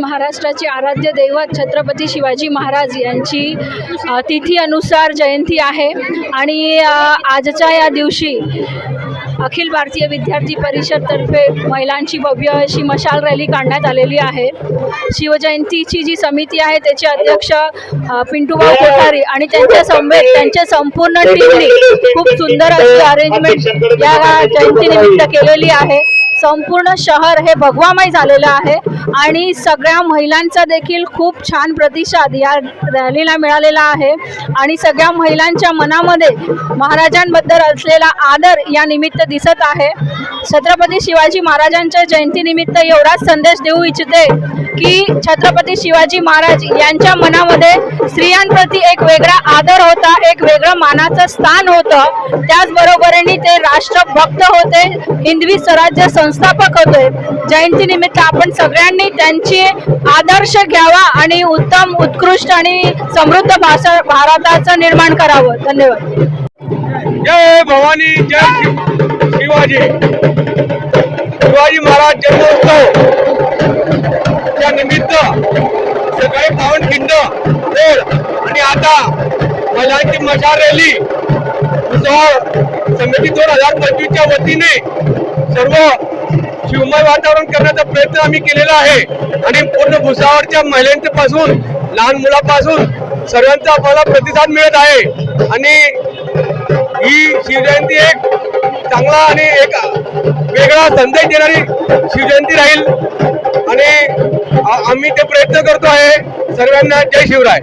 महाराष्ट्राचे आराध्य दैवत छत्रपती शिवाजी महाराज यांची अ, तिथी अनुसार जयंती आहे. आणि आजच्या या दिवशी अखिल भारतीय विद्यार्थी परिषदतर्फे महिलांची भव्य अशी मशाल रॅली काढण्यात आलेली आहे. शिवजयंतीची जी समिती आहे त्याचे अध्यक्ष पिंटूभाऊ कोठारी आणि त्यांच्या समवेत त्यांच्या संपूर्ण टीमने खूप सुंदर अशी अरेंजमेंट या जयंतीनिमित्त केलेली आहे. संपूर्ण शहर हे भगवामय झालेलं आहे आणि सगळ्या महिलांचा देखील खूप छान प्रतिसाद या रॅलीला मिळालेला आहे. आणि सगळ्या महिलांच्या मनामध्ये महाराजांबद्दल असलेला आदर या निमित्त दिसत आहे. छत्रपती शिवाजी महाराजांच्या जयंतीनिमित्त एवढाच संदेश देऊ इच्छिते की छत्रपती शिवाजी महाराज यांच्या मनामध्ये स्त्रियांप्रती एक वेगळा आदर होता एक वेगळं मानाचं स्थान होतं. त्याचबरोबरीने ते राष्ट्रभक्त होते. हिंदवी स्वराज्य सं संस्थापक होते जयंतीनिमित्त आपण सगळ्यांनी त्यांचे आदर्श घ्यावा आणि उत्तम उत्कृष्ट आणि समृद्ध भाषा भारताचं निर्माण करावं. धन्यवाद. जय भवानी जय शिवाजी. शिवाजी महाराज जन्मोत्सव. त्या निमित्त सकाळी पावनखिंड रोड आणि आता महिलांची मशाल रॅली. उत्सव समिती दोन हजार पंचवीसच्या वतीने सर्व शिवमय वातावरण करण्याचा प्रयत्न आम्ही केलेला आहे. आणि पूर्ण भुसावरच्या महिलांपासून लहान मुलापासून सर्वांचा आम्हाला प्रतिसाद मिळत आहे. आणि ही शिवजयंती एक चांगला आणि एक वेगळा संदेश देणारी शिवजयंती राहील. आणि आम्ही ते प्रयत्न करतो आहे. सर्वांना जय शिवराय.